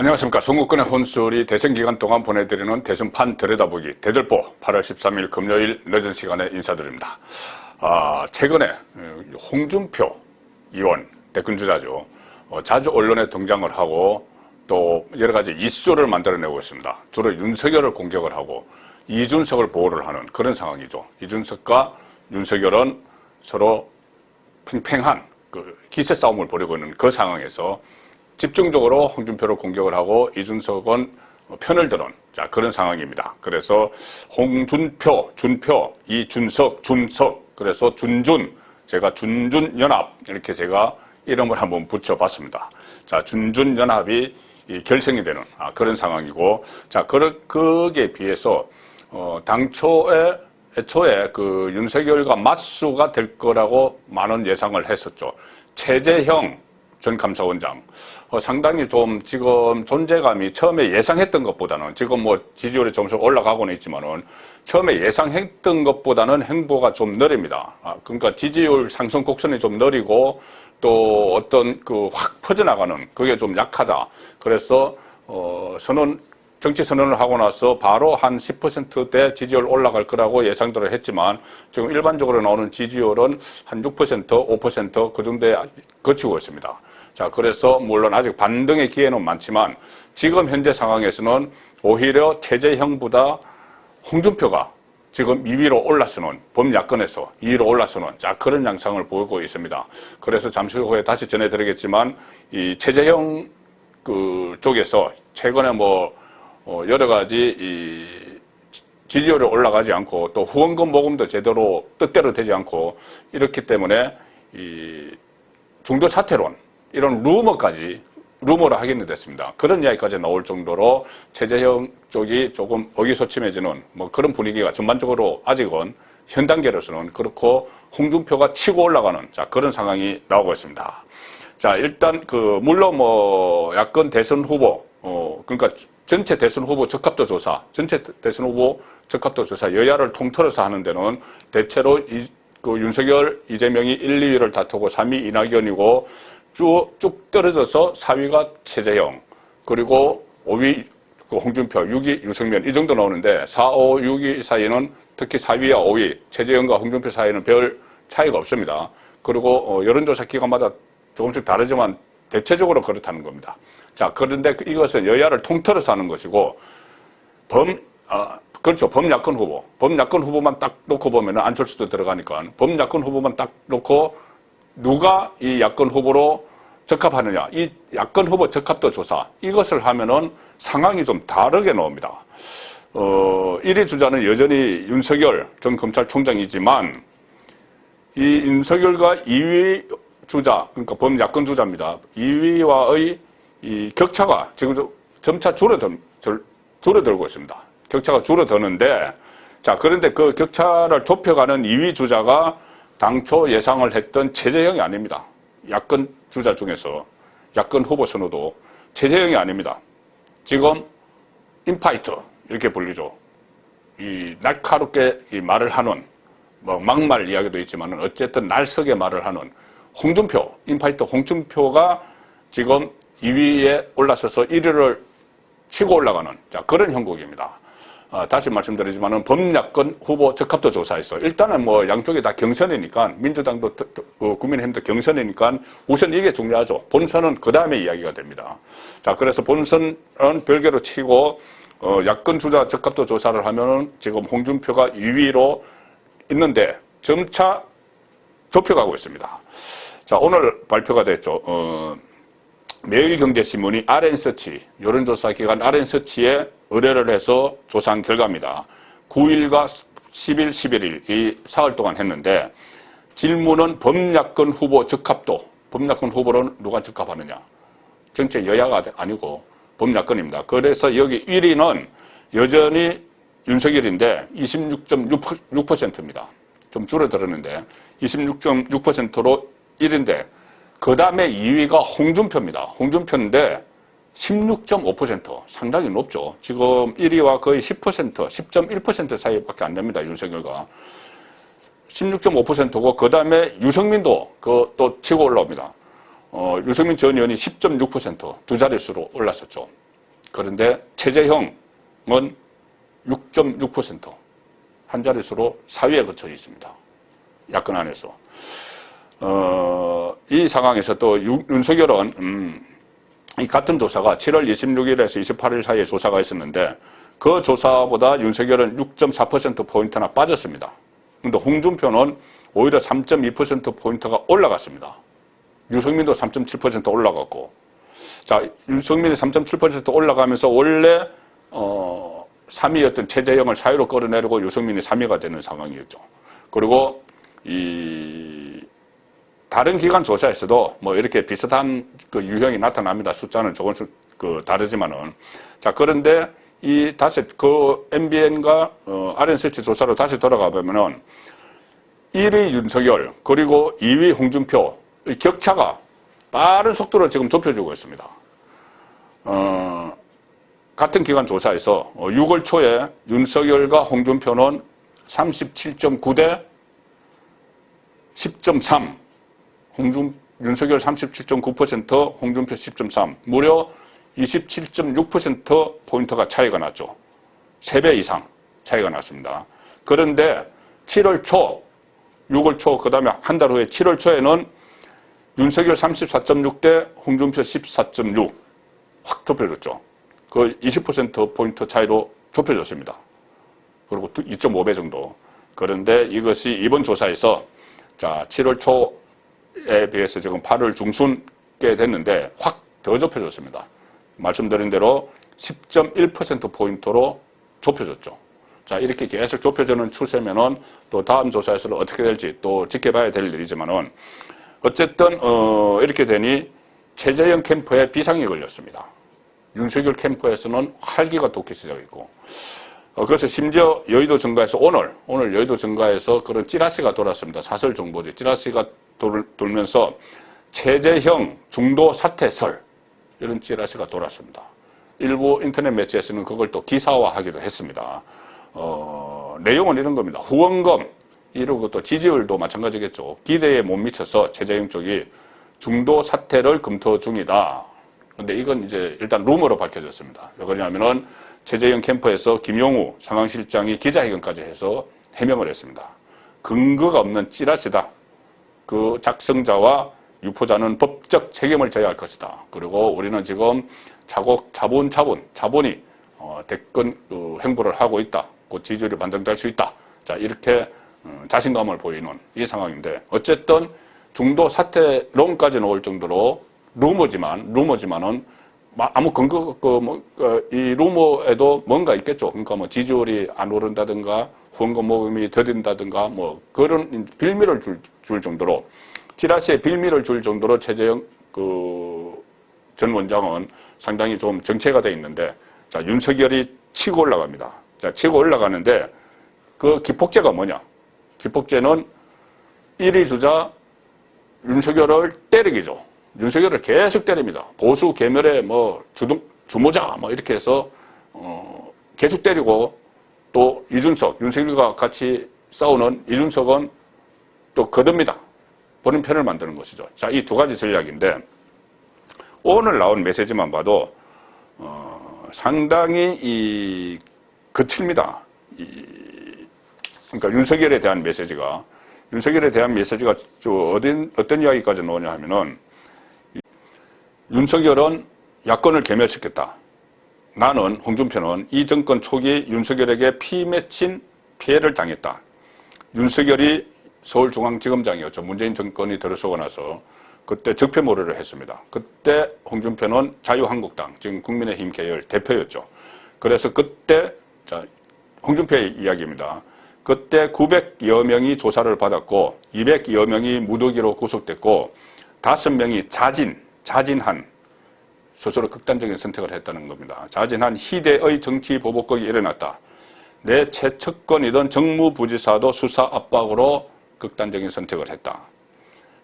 안녕하십니까. 송국근의 혼술이 대선 기간 동안 보내드리는 대선판 들여다보기 대들보 8월 13일 금요일 늦은 시간에 인사드립니다. 아, 최근에 어, 홍준표 의원 대권주자죠. 어, 자주 언론에 등장을 하고 또 여러 가지 이슈를 만들어내고 있습니다. 주로 윤석열을 공격을 하고 이준석을 보호를 하는 그런 상황이죠. 이준석과 윤석열은 서로 팽팽한 그 기세 싸움을 벌이고 있는 그 상황에서 집중적으로 홍준표를 공격을 하고 이준석은 편을 드는 자 그런 상황입니다. 그래서 홍준표, 준표, 이준석, 준석 그래서 준준 제가 준준 연합 이렇게 제가 이름을 한번 붙여봤습니다. 자 준준 연합이 이 결성이 되는 아, 그런 상황이고 자 그, 거기에 비해서 어, 당초에 애초에 그 윤석열과 맞수가 될 거라고 많은 예상을 했었죠. 최재형 전 감사원장 어, 상당히 좀 지금 존재감이 처음에 예상했던 것보다는 지금 뭐 지지율이 점수 올라가고는 있지만은 처음에 예상했던 것보다는 행보가 좀 느립니다. 아, 그러니까 지지율 상승 곡선이 좀 느리고 또 어떤 그 확 퍼져나가는 그게 좀 약하다. 그래서 어, 선언 정치 선언을 하고 나서 바로 한 10%대 지지율 올라갈 거라고 예상들을 했지만 지금 일반적으로 나오는 지지율은 한 6%, 5%그 정도에 거치고 있습니다. 자, 그래서 물론 아직 반등의 기회는 많지만 지금 현재 상황에서는 오히려 최재형보다 홍준표가 지금 2위로 올라서는 범야권에서 2위로 올라서는 자 그런 양상을 보이고 있습니다. 그래서 잠시 후에 다시 전해드리겠지만 이 최재형 그 쪽에서 최근에 뭐 어, 여러 가지 이 지지율이 올라가지 않고 또 후원금 모금도 제대로 뜻대로 되지 않고 이렇기 때문에 이 중도 사퇴론 이런 루머까지 루머를 하겠는 됐습니다. 그런 이야기까지 나올 정도로 최재형 쪽이 조금 의기소침해지는 뭐 그런 분위기가 전반적으로 아직은 현 단계로서는 그렇고 홍준표가 치고 올라가는 자 그런 상황이 나오고 있습니다. 자 일단 그 물론 뭐 야권 대선 후보 어 그러니까 전체 대선 후보 적합도 조사, 전체 대선 후보 적합도 조사 여야를 통틀어서 하는 데는 대체로 이, 그 윤석열, 이재명이 1, 2위를 다투고 3위 이낙연이고 쭉, 쭉 떨어져서 4위가 최재형, 그리고 5위 그 홍준표, 6위 유승민 이 정도 나오는데 4, 5, 6위 사이는 특히 4위와 5위 최재형과 홍준표 사이는 별 차이가 없습니다. 그리고 어, 여론조사 기관마다 조금씩 다르지만 대체적으로 그렇다는 겁니다. 자, 그런데 이것은 여야를 통틀어서 하는 것이고, 범, 아, 그렇죠. 범야권 후보. 범야권 후보만 딱 놓고 보면 안철수도 들어가니까, 범야권 후보만 딱 놓고, 누가 이 야권 후보로 적합하느냐. 이 야권 후보 적합도 조사. 이것을 하면은 상황이 좀 다르게 나옵니다. 어, 1위 주자는 여전히 윤석열 전 검찰총장이지만, 이 윤석열과 2위 주자, 그러니까 범야권 주자입니다. 2위와의 이 격차가 지금 점차 줄어들, 줄어들고 있습니다. 격차가 줄어드는데, 자, 그런데 그 격차를 좁혀가는 2위 주자가 당초 예상을 했던 최재형이 아닙니다. 야권 주자 중에서, 야권 후보 선호도 최재형이 아닙니다. 지금 인파이터, 이렇게 불리죠. 이 날카롭게 이 말을 하는, 뭐 막말 이야기도 있지만 어쨌든 날석에 말을 하는 홍준표, 인파이터 홍준표가 지금 2위에 올라서서 1위를 치고 올라가는 자, 그런 형국입니다. 어, 다시 말씀드리지만은 범야권 후보 적합도 조사에서 일단은 뭐 양쪽이 다 경선이니까 민주당도 그 국민의힘도 경선이니까 우선 이게 중요하죠. 본선은 그 다음에 이야기가 됩니다. 자, 그래서 본선은 별개로 치고 어, 야권 주자 적합도 조사를 하면은 지금 홍준표가 2위로 있는데 점차 좁혀가고 있습니다. 자, 오늘 발표가 됐죠. 어, 매일경제신문이 RN서치, 여론조사 기관 RN서치에 의뢰를 해서 조사한 결과입니다. 9일과 10일, 11일 이 사흘 동안 했는데 질문은 범야권 후보 적합도, 범야권 후보는 누가 적합하느냐? 전체 여야가 아니고 범야권입니다. 그래서 여기 1위는 여전히 윤석열인데 26.6%입니다. 좀 줄어들었는데 26.6%로 1인데 그 다음에 2위가 홍준표입니다. 홍준표인데 16.5% 상당히 높죠. 지금 1위와 거의 10%, 10.1% 사이밖에 안 됩니다. 윤석열과. 16.5%고 그 다음에 유승민도 그 또 치고 올라옵니다. 어, 유승민 전 의원이 10.6%두 자릿수로 올랐었죠. 그런데 최재형은 6.6%한 자릿수로 4위에 거쳐 있습니다. 야권 안에서. 어, 이 상황에서 또 유- 윤석열은 음, 이 같은 조사가 7월 26일에서 28일 사이에 조사가 있었는데 그 조사보다 윤석열은 6.4%포인트나 빠졌습니다. 근데 홍준표는 오히려 3.2%포인트가 올라갔습니다. 유승민도 3.7% 올라갔고. 자, 유승민이 3.7% 올라가면서 원래, 어, 3위였던 최재형을 4위로 끌어내리고 유승민이 3위가 되는 상황이었죠. 그리고 이, 다른 기관 조사에서도 뭐 이렇게 비슷한 그 유형이 나타납니다. 숫자는 조금씩 그 다르지만은. 자, 그런데 이 다시 그 MBN과 어, RN세치 조사로 다시 돌아가 보면은 1위 윤석열 그리고 2위 홍준표 이 격차가 빠른 속도로 지금 좁혀지고 있습니다. 어, 같은 기관 조사에서 어, 6월 초에 윤석열과 홍준표는 37.9 대 10.3 홍준, 윤석열 37.9%, 홍준표 10.3, 무려 27.6%포인트가 차이가 났죠. 3배 이상 차이가 났습니다. 그런데 7월 초, 6월 초, 그 다음에 한 달 후에 7월 초에는 윤석열 34.6 대 홍준표 14.6, 확 좁혀졌죠. 그 20%포인트 차이로 좁혀졌습니다. 그리고 2.5배 정도. 그런데 이것이 이번 조사에서 자, 7월 초에 비해서 지금 8월 중순께 됐는데 확 더 좁혀졌습니다. 말씀드린 대로 10.1%포인트로 좁혀졌죠. 자, 이렇게 계속 좁혀지는 추세면은 또 다음 조사에서는 어떻게 될지 또 지켜봐야 될 일이지만은 어쨌든, 어, 이렇게 되니 최재형 캠프에 비상이 걸렸습니다. 윤석열 캠프에서는 활기가 돋기 시작했고, 어, 그래서 심지어 여의도 증가에서 오늘, 오늘 여의도 증가에서 그런 찌라시가 돌았습니다. 사설 정보지. 찌라시가 돌, 돌면서 최재형 중도 사퇴설, 이런 찌라시가 돌았습니다. 일부 인터넷 매체에서는 그걸 또 기사화하기도 했습니다. 어, 내용은 이런 겁니다. 후원금, 이러고 또 지지율도 마찬가지겠죠. 기대에 못 미쳐서 최재형 쪽이 중도 사퇴를 검토 중이다. 근데 이건 이제 일단 루머로 밝혀졌습니다. 왜 그러냐면은 최재형 캠프에서 김용우 상황실장이 기자회견까지 해서 해명을 했습니다. 근거가 없는 찌라시다. 그 작성자와 유포자는 법적 책임을 져야 할 것이다. 그리고 우리는 지금 자국, 자본, 자본, 자본이 어, 대권 그 행보를 하고 있다. 곧 지지율이 반등될 수 있다. 자, 이렇게 어, 자신감을 보이는 이 상황인데 어쨌든 중도 사퇴론까지 나올 정도로 루머지만 루머지만은 마- 아무 근거 그뭐 이 루머에도 뭔가 있겠죠. 그러니까 뭐 지지율이 안 오른다든가 후원금 모금이 더딘다든가 뭐 그런 빌미를 줄, 줄 정도로 지라시에 빌미를 줄 정도로 최재형 그 전 원장은 상당히 좀 정체가 돼 있는데 자 윤석열이 치고 올라갑니다. 자 치고 올라가는데 그 기폭제가 뭐냐? 기폭제는 1위 주자 윤석열을 때리기죠. 윤석열을 계속 때립니다. 보수 개멸의 뭐 주동 주모자 뭐 이렇게 해서 어 계속 때리고 또 이준석 윤석열과 같이 싸우는 이준석은 또 거듭니다. 보는 편을 만드는 것이죠. 자, 이 두 가지 전략인데 오늘 나온 메시지만 봐도 어, 상당히 이 거칩니다. 이, 그러니까 윤석열에 대한 메시지가 윤석열에 대한 메시지가 저 어딘 어떤 이야기까지 나오냐 하면은 이- 윤석열은 야권을 개멸시켰다. 나는 홍준표는 이 정권 초기 윤석열에게 피 맺힌 피해를 당했다. 윤석열이 서울중앙지검장이었죠. 문재인 정권이 들어서고 나서 그때 적폐몰이를 했습니다. 그때 홍준표는 자유한국당, 지금 국민의힘 계열 대표였죠. 그래서 그때, 자, 홍준표의 이야기입니다. 그때 900여 명이 조사를 받았고 200여 명이 무더기로 구속됐고 5명이 자진, 자진한 스스로 극단적인 선택을 했다는 겁니다. 자진한 희대의 정치 보복극이 일어났다. 내 최측근이던 정무부지사도 수사 압박으로 극단적인 선택을 했다.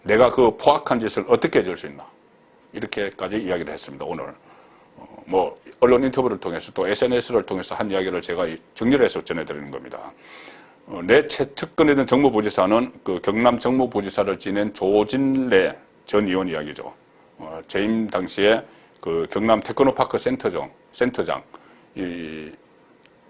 내가 그 포악한 짓을 어떻게 해줄 수 있나. 이렇게까지 이야기를 했습니다. 오늘. 어, 뭐 언론 인터뷰를 통해서 또 SNS를 통해서 한 이야기를 제가 정리를 해서 전해드리는 겁니다. 어, 내 최측근이던 정무부지사는 그 경남 정무부지사를 지낸 조진래 전 의원 이야기죠. 어, 재임 당시에 그 경남 테크노파크 센터장, 센터장 이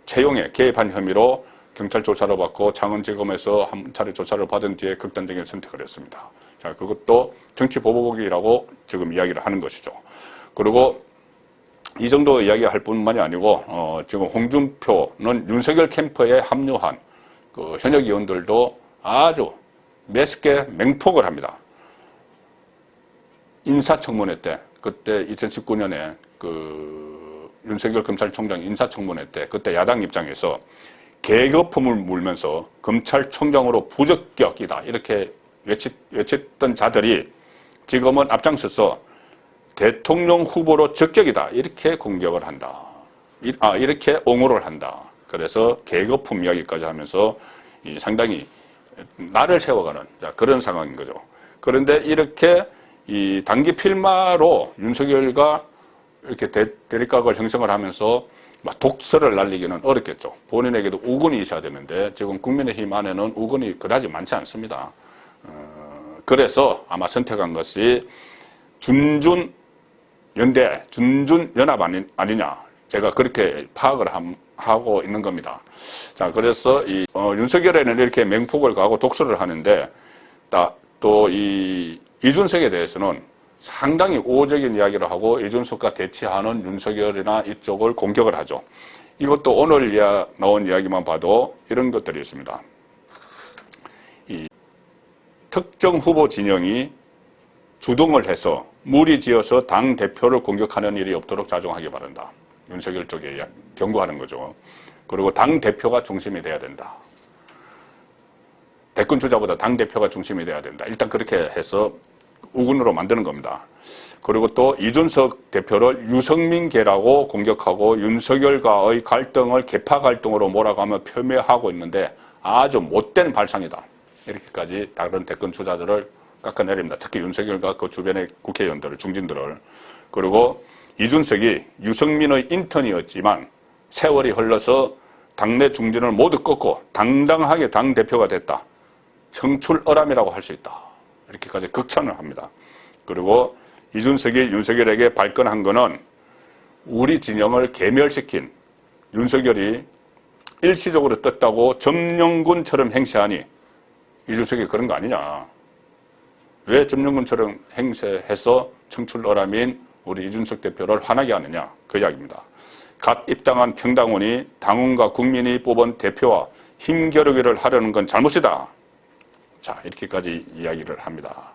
채용에 개입한 혐의로 경찰 조사를 받고 창원지검에서 한 차례 조사를 받은 뒤에 극단적인 선택을 했습니다. 자, 그것도 정치 보복이라고 지금 이야기를 하는 것이죠. 그리고 이 정도 이야기할 뿐만이 아니고 어, 지금 홍준표는 윤석열 캠프에 합류한 그 현역 의원들도 아주 매섭게 맹폭을 합니다. 인사청문회 때 그때 2019년에 그 윤석열 검찰총장 인사청문회 때 그때 야당 입장에서 계급품을 물면서 검찰총장으로 부적격이다 이렇게 외치, 외쳤던 자들이 지금은 앞장서서 대통령 후보로 적격이다 이렇게 공격을 한다. 이- 아 이렇게 옹호를 한다. 그래서 계급품 이야기까지 하면서 이 상당히 나를 세워가는 자, 그런 상황인 거죠. 그런데 이렇게 이 단기 필마로 윤석열과 이렇게 대, 대립각을 형성을 하면서 막 독서를 날리기는 어렵겠죠. 본인에게도 우군이 있어야 되는데 지금 국민의힘 안에는 우군이 그다지 많지 않습니다. 어, 그래서 아마 선택한 것이 준준 연대, 준준 연합 아니, 아니냐. 제가 그렇게 파악을 함- 하고 있는 겁니다. 자, 그래서 이, 어, 윤석열에는 이렇게 맹폭을 가고 독서를 하는데, 또이 이준석에 대해서는 상당히 우호적인 이야기를 하고 이준석과 대치하는 윤석열이나 이쪽을 공격을 하죠. 이것도 오늘 나온 이야기만 봐도 이런 것들이 있습니다. 이 특정 후보 진영이 주동을 해서 무리지어서 당 대표를 공격하는 일이 없도록 자중하기 바란다. 윤석열 쪽에 경고하는 거죠. 그리고 당 대표가 중심이 돼야 된다. 대권 주자보다 당 대표가 중심이 돼야 된다. 일단 그렇게 해서 우군으로 만드는 겁니다. 그리고 또 이준석 대표를 유성민계라고 공격하고 윤석열과의 갈등을 개파 갈등으로 몰아가며 폄훼하고 있는데 아주 못된 발상이다. 이렇게까지 다른 대권 주자들을 깎아내립니다. 특히 윤석열과 그 주변의 국회의원들을, 중진들을. 그리고 이준석이 유승민의 인턴이었지만 세월이 흘러서 당내 중진을 모두 꺾고 당당하게 당 대표가 됐다. 청출어람이라고 할 수 있다. 이렇게까지 극찬을 합니다. 그리고 이준석이 윤석열에게 발끈한 거는 우리 진영을 개멸시킨 윤석열이 일시적으로 떴다고 점령군처럼 행세하니 이준석이 그런 거 아니냐. 왜 점령군처럼 행세해서 청출어람인 우리 이준석 대표를 화나게 하느냐. 그 이야기입니다. 갓 입당한 평당원이 당원과 국민이 뽑은 대표와 힘겨루기를 하려는 건 잘못이다. 자, 이렇게까지 이야기를 합니다.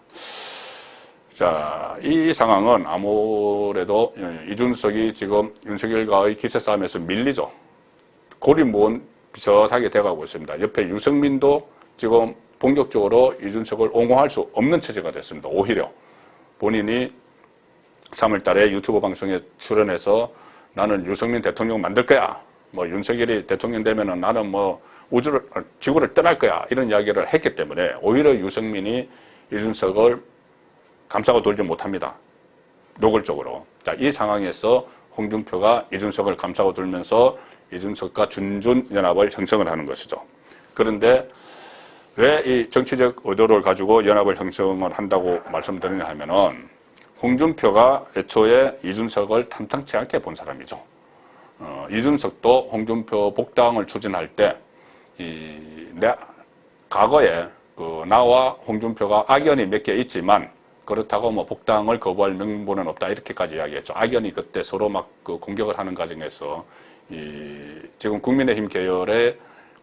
자, 이 상황은 아무래도 이준석이 지금 윤석열과의 기세 싸움에서 밀리죠. 고립무원 비슷하게 돼가고 있습니다. 옆에 유승민도 지금 본격적으로 이준석을 옹호할 수 없는 처지가 됐습니다. 오히려 본인이 3월 달에 유튜브 방송에 출연해서 나는 유승민 대통령 만들 거야. 뭐 윤석열이 대통령 되면은 나는 뭐 우주를, 지구를 떠날 거야. 이런 이야기를 했기 때문에 오히려 유승민이 이준석을 감싸고 돌지 못합니다. 노골적으로. 자, 이 상황에서 홍준표가 이준석을 감싸고 돌면서 이준석과 준준 연합을 형성을 하는 것이죠. 그런데 왜 이 정치적 의도를 가지고 연합을 형성을 한다고 말씀드리냐 하면은 홍준표가 애초에 이준석을 탐탁치 않게 본 사람이죠. 어, 이준석도 홍준표 복당을 추진할 때, 이, 내, 과거에 그 나와 홍준표가 악연이 몇 개 있지만 그렇다고 뭐 복당을 거부할 명분은 없다 이렇게까지 이야기했죠. 악연이 그때 서로 막 그 공격을 하는 과정에서 이 지금 국민의힘 계열의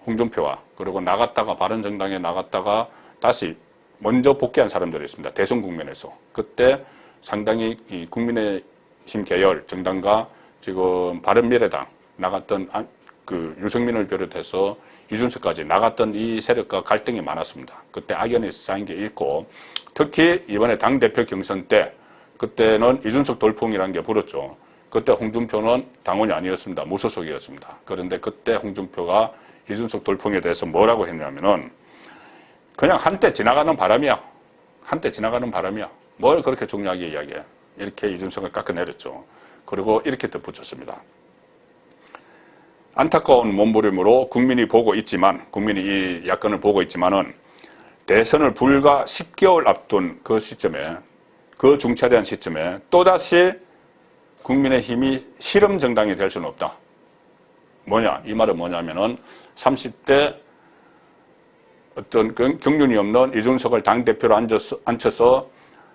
홍준표와 그리고 나갔다가 바른정당에 나갔다가 다시 먼저 복귀한 사람들이 있습니다. 대선 국면에서 그때 상당히 이 국민의힘 계열 정당과 지금 바른미래당 나갔던 안- 그 유승민을 비롯해서 이준석까지 나갔던 이 세력과 갈등이 많았습니다. 그때 악연이 쌓인 게 있고 특히 이번에 당 대표 경선 때 그때는 이준석 돌풍이라는 게 불었죠. 그때 홍준표는 당원이 아니었습니다. 무소속이었습니다. 그런데 그때 홍준표가 이준석 돌풍에 대해서 뭐라고 했냐면은 그냥 한때 지나가는 바람이야. 한때 지나가는 바람이야. 뭘 그렇게 중요하게 이야기해. 이렇게 이준석을 깎아내렸죠. 그리고 이렇게 덧붙였습니다. 안타까운 몸부림으로 국민이 보고 있지만, 국민이 이 야권을 보고 있지만은 대선을 불과 10개월 앞둔 그 시점에, 그 중차대한 시점에 또다시 국민의 힘이 실험 정당이 될 수는 없다. 뭐냐? 이 말은 뭐냐면은 30대 어떤 그 경륜이 없는 이준석을 당대표로 앉아서, 앉혀서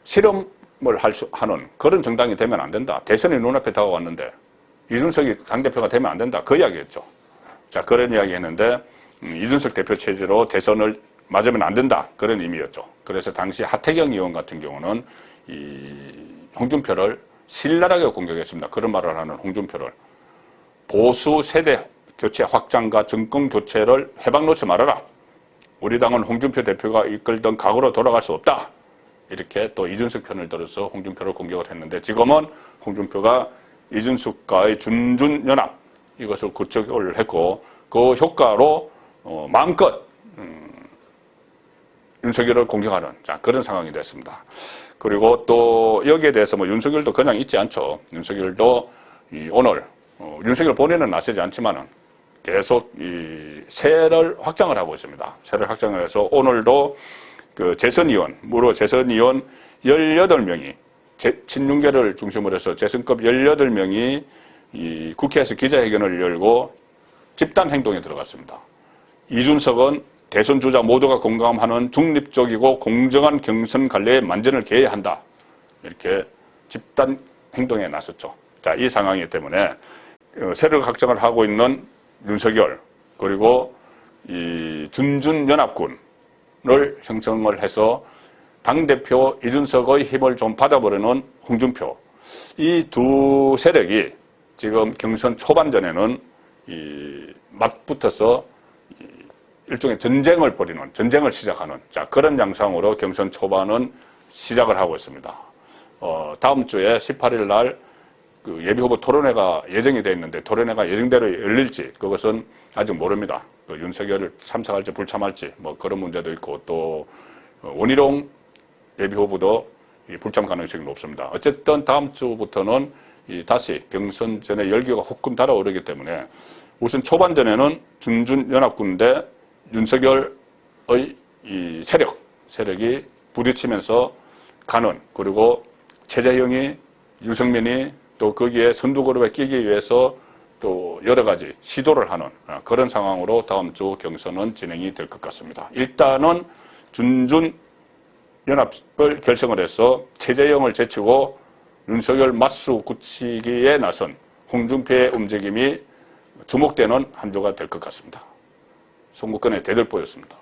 실험을 할 수, 하는 그런 정당이 되면 안 된다. 대선이 눈앞에 다가왔는데 이준석이 당대표가 되면 안 된다. 그 이야기였죠. 자, 그런 이야기 했는데 음, 이준석 대표 체제로 대선을 맞으면 안 된다. 그런 의미였죠. 그래서 당시 하태경 의원 같은 경우는 이 홍준표를 신랄하게 공격했습니다. 그런 말을 하는 홍준표를 보수 세대 교체 확장과 정권 교체를 해방 놓지 말아라. 우리 당은 홍준표 대표가 이끌던 각오로 돌아갈 수 없다. 이렇게 또 이준석 편을 들어서 홍준표를 공격을 했는데 지금은 홍준표가 이준석과의 준준연합 이것을 구축을 했고 그 효과로 어, 마음껏 음, 윤석열을 공격하는 자 그런 상황이 됐습니다. 그리고 또 여기에 대해서 뭐 윤석열도 그냥 있지 않죠. 윤석열도 이 오늘 어, 윤석열 본인은 나서지 않지만은 계속 이 세를 확장을 하고 있습니다. 세를 확장을 해서 오늘도 그 재선의원, 무려 재선의원 18명이 친윤계를 중심으로 해서 재선급 18명이 이 국회에서 기자회견을 열고 집단 행동에 들어갔습니다. 이준석은 대선 주자 모두가 공감하는 중립적이고 공정한 경선 관리에 만전을 기해야 한다. 이렇게 집단 행동에 나섰죠. 자, 이 상황이기 때문에 어, 세력 확장을 하고 있는 윤석열 그리고 이 준준연합군을 형성을 해서 당대표 이준석의 힘을 좀 받아보려는 홍준표 이 두 세력이 지금 경선 초반전에는 이 맞붙어서 이 일종의 전쟁을 벌이는 전쟁을 시작하는 자 그런 양상으로 경선 초반은 시작을 하고 있습니다. 어, 다음 주에 18일 날 그 예비후보 토론회가 예정이 돼 있는데 토론회가 예정대로 열릴지 그것은 아직 모릅니다. 그 윤석열을 참석할지 불참할지 뭐 그런 문제도 있고 또 어, 원희룡 예비 후보도 이 불참 가능성이 높습니다. 어쨌든 다음 주부터는 이 다시 경선 전에 열기가 후끈 달아오르기 때문에 우선 초반전에는 준준 연합군 대 윤석열의 이 세력, 세력이 부딪히면서 가는 그리고 최재형이 유승민이 또 거기에 선두그룹에 끼기 위해서 또 여러 가지 시도를 하는 아, 그런 상황으로 다음 주 경선은 진행이 될 것 같습니다. 일단은 준준 연합을 결성을 해서 최재형을 제치고 윤석열 맞수 굳히기에 나선 홍준표의 움직임이 주목되는 한 주가 될 것 같습니다. 송국근의 대들보였습니다.